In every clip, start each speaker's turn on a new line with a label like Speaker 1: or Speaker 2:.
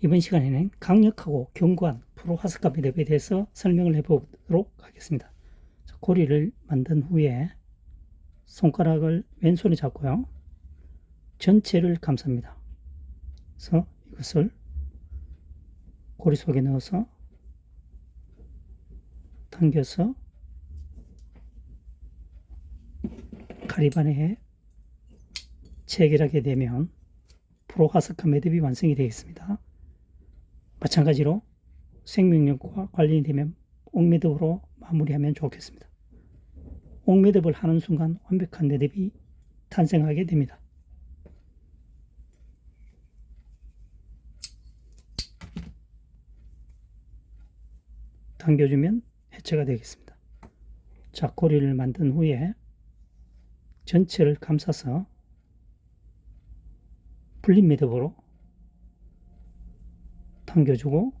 Speaker 1: 이번 시간에는 강력하고 견고한 프로하스카 매듭에 대해서 설명을 해보도록 하겠습니다. 자, 고리를 만든 후에 손가락을 왼손에 잡고요. 전체를 감쌉니다. 그래서 이것을 고리 속에 넣어서 당겨서 가리반에 체결하게 되면 프로하스카 매듭이 완성이 되겠습니다. 마찬가지로 생명력과 관련이 되면 옥매듭으로 마무리하면 좋겠습니다. 옥매듭을 하는 순간 완벽한 매듭이 탄생하게 됩니다. 당겨주면 해체가 되겠습니다. 자, 고리를 만든 후에 전체를 감싸서 풀린 매듭으로 당겨주고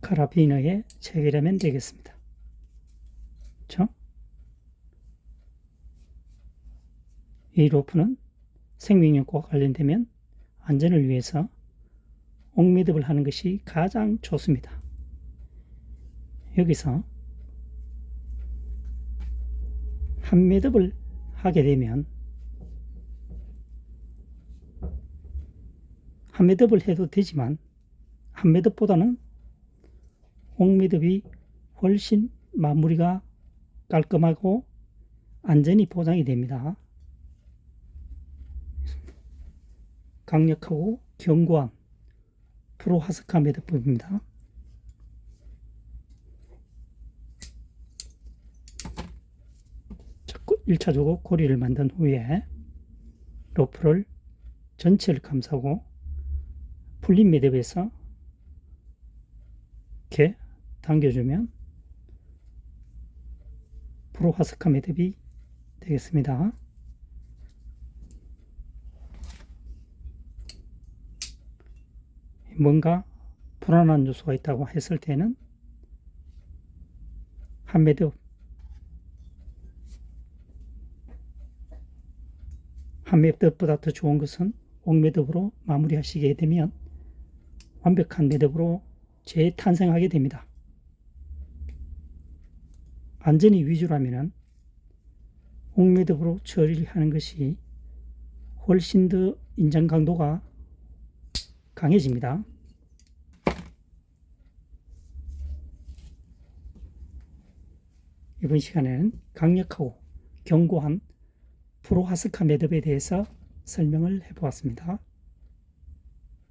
Speaker 1: 카라비너에 체결하면 되겠습니다. 그렇죠? 이 로프는 생명력과 관련되면 안전을 위해서 옥매듭을 하는 것이 가장 좋습니다. 여기서 한 매듭을 하게 되면 한 매듭을 해도 되지만 한 매듭보다는 옥매듭이 훨씬 마무리가 깔끔하고 안전이 보장이 됩니다. 강력하고 견고한 프로 하스카 매듭법입니다. 자, 1차적으로 고리를 만든 후에 로프를 전체를 감싸고 풀린 매듭에서 이렇게 당겨주면 프로하스카 매듭이 되겠습니다. 뭔가 불안한 요소가 있다고 했을 때는 한 매듭 한 매듭보다 더 좋은 것은 옥매듭으로 마무리하시게 되면 완벽한 매듭으로 재탄생하게 됩니다. 안전이 위주라면 옥매듭으로 처리하는 것이 훨씬 더 인정 강도가 강해집니다. 이번 시간에는 강력하고 견고한 프로하스카 매듭에 대해서 설명을 해보았습니다.